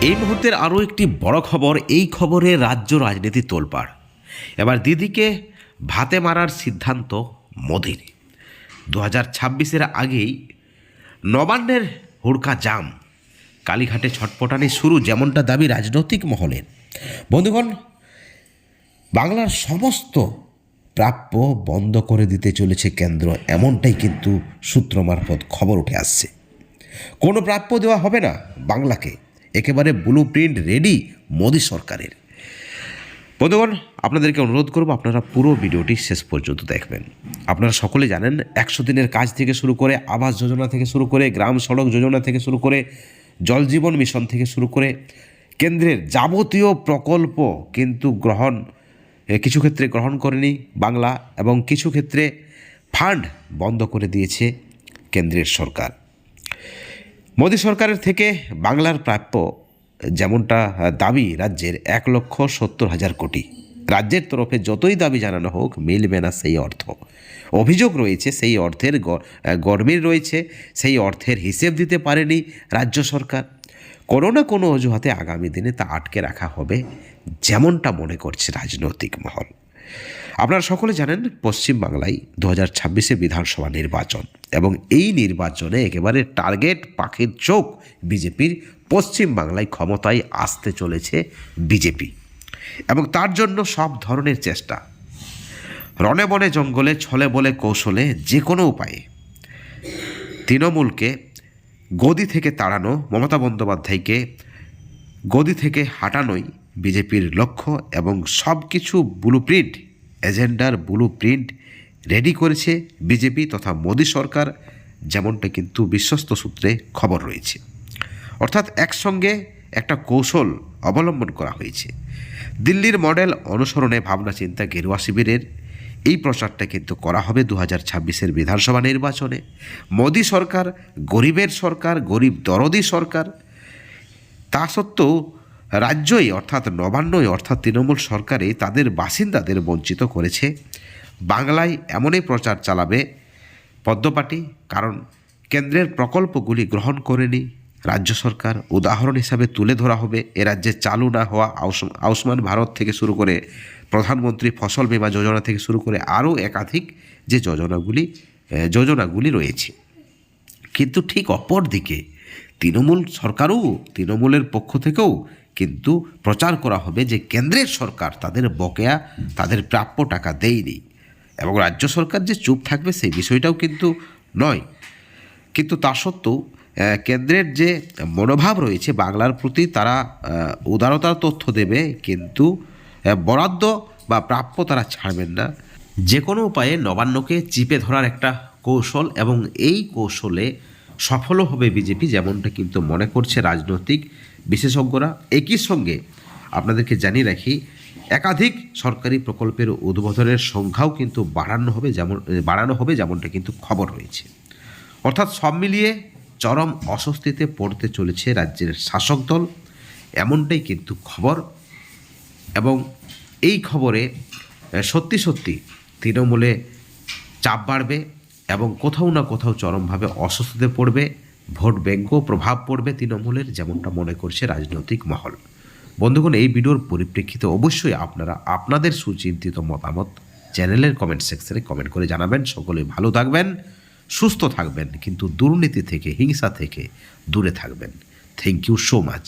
এই মুহূর্তের আরও একটি বড় খবর, এই খবরে রাজ্য রাজনীতি তোলপাড়। এবার দিদিকে ভাতে মারার সিদ্ধান্ত মোদির। দু হাজার ছাব্বিশের আগেই নবান্নের হুড়কা জাম, কালীঘাটে ছটপটানি শুরু, যেমনটা দাবি রাজনৈতিক মহলের। বন্ধুগণ, বাংলার সমস্ত প্রাপ্য বন্ধ করে দিতে চলেছে কেন্দ্র, এমনটাই কিন্তু সূত্র মারফত খবর উঠে আসছে। কোনো প্রাপ্য দেওয়া হবে না বাংলাকে। একেবারে ব্লু প্রিন্ট রেডি মোদী সরকারের। বন্ধুগণ, আপনাদেরকে অনুরোধ করব আপনারা পুরো ভিডিওটি শেষ পর্যন্ত দেখবেন। আপনারা সকলে জানেন, একশো দিনের কাজ থেকে শুরু করে আবাস যোজনা থেকে শুরু করে গ্রাম সড়ক যোজনা থেকে শুরু করে জল জীবন মিশন থেকে শুরু করে কেন্দ্রের যাবতীয় প্রকল্প কিন্তু গ্রহণ কিছু ক্ষেত্রে গ্রহণ করেনি বাংলা এবং কিছু ক্ষেত্রে ফান্ড বন্ধ করে দিয়েছে কেন্দ্রের সরকার। মোদী সরকারের থেকে বাংলার প্রাপ্য যেমনটা দাবি রাজ্যের এক লক্ষ সত্তর হাজার কোটি। রাজ্যের তরফে যতই দাবি জানানো হোক, মিলবে না সেই অর্থ। অভিযোগ রয়েছে, সেই অর্থের গরমিল রয়েছে, সেই অর্থের হিসেব দিতে পারেনি রাজ্য সরকার। কোনো না কোনো অজুহাতে আগামী দিনে তা আটকে রাখা হবে, যেমনটা মনে করছে রাজনৈতিক মহল। আপনারা সকলে জানেন পশ্চিমবাংলায় দু হাজার ছাব্বিশে বিধানসভা নির্বাচন এবং এই নির্বাচনে একেবারে টার্গেট পাখির চোখ বিজেপির পশ্চিমবাংলায় ক্ষমতায় আসতে চলেছে বিজেপি। এবং তার জন্য সব ধরনের চেষ্টা। রনে বনে জঙ্গলে, ছলে বলে কৌশলে যে কোনো উপায়ে। তৃণমূলকে গদি থেকে তাড়ানো, মমতা বন্দ্যোপাধ্যায়কে গদি থেকে হাঁটানোই বিজেপির লক্ষ্য এবং সব কিছু ব্লু প্রিন্ট, এজেন্ডার ব্লু প্রিন্ট রেডি করেছে বিজেপি তথা মোদী সরকার, যেমনটা কিন্তু বিশ্বস্ত সূত্রে খবর রয়েছে। অর্থাৎ একসঙ্গে একটা কৌশল অবলম্বন করা হয়েছে। দিল্লির মডেল অনুসরণে ভাবনা চিন্তা গেরুয়া শিবিরের এই প্রচারটা কিন্তু করা হবে দু হাজার ছাব্বিশের বিধানসভা নির্বাচনে। মোদী সরকার, গরিবের সরকার, গরিব দরদি সরকার, তা সত্ত্বেও রাজ্যই অর্থাৎ নবান্নই অর্থাৎ তৃণমূল সরকারে তাদের বাসিন্দাদের বঞ্চিত করেছে। বাংলায় এমনই প্রচার চালাবে পদ্মপাটি, কারণ কেন্দ্রের প্রকল্পগুলি গ্রহণ করেনি। রাজ্য সরকার উদাহরণ হিসাবে তুলে ধরা হবে, এ রাজ্যে চালু না হওয়া আয়ুষ- আয়ুষ্মান ভারত থেকে শুরু করে প্রধানমন্ত্রী ফসল বীমা যোজনা থেকে শুরু করে আরও একাধিক যে যোজনাগুলি যোজনাগুলি রয়েছে। কিন্তু ঠিক অপর দিকে তৃণমূল সরকারও, তৃণমূলের পক্ষ থেকেও কিন্তু প্রচার করা হবে যে কেন্দ্রের সরকার তাদের বকেয়া, তাদের প্রাপ্য টাকা দেয়নি। এবং রাজ্য সরকার যে চুপ থাকবে সেই বিষয়টাও কিন্তু নয়। কিন্তু তা সত্ত্বেও কেন্দ্রের যে মনোভাব রয়েছে বাংলার প্রতি, তারা উদারতার তথ্য দেবে, কিন্তু বরাদ্দ বা প্রাপ্য তারা ছাড়বেন না। যে কোনো উপায়ে নবান্নকে চিপে ধরার একটা কৌশল এবং এই কৌশলে সফলও হবে বিজেপি, যেমনটা কিন্তু মনে করছে রাজনৈতিক বিশেষজ্ঞরা। একই সঙ্গে আপনাদেরকে জানিয়ে রাখি, একাধিক সরকারি প্রকল্পের উদ্বোধনের সংখ্যাও কিন্তু বাড়ানো হবে যেমন, বাড়ানো হবে যেমনটা কিন্তু খবর রয়েছে। অর্থাৎ সব মিলিয়ে চরম অস্বস্তিতে পড়তে চলেছে রাজ্যের শাসক দল, এমনটাই কিন্তু খবর। এবং এই খবরে, সত্যি সত্যি তৃণমূলে চাপ বাড়বে এবং কোথাও না কোথাও চরমভাবে অস্বস্তিতে পড়বে, ভোট ব্যাঙ্কও প্রভাব পড়বে তৃণমূলের, যেমনটা মনে করছে রাজনৈতিক মহল। বন্ধুগণ, এই ভিডিওর পরিপ্রেক্ষিতে অবশ্যই আপনারা আপনাদের সুচিন্তিত মতামত চ্যানেলের কমেন্ট সেকশনে কমেন্ট করে জানাবেন। সকলে ভালো থাকবেন, সুস্থ থাকবেন, কিন্তু দুর্নীতি থেকে, হিংসা থেকে দূরে থাকবেন। Thank you so much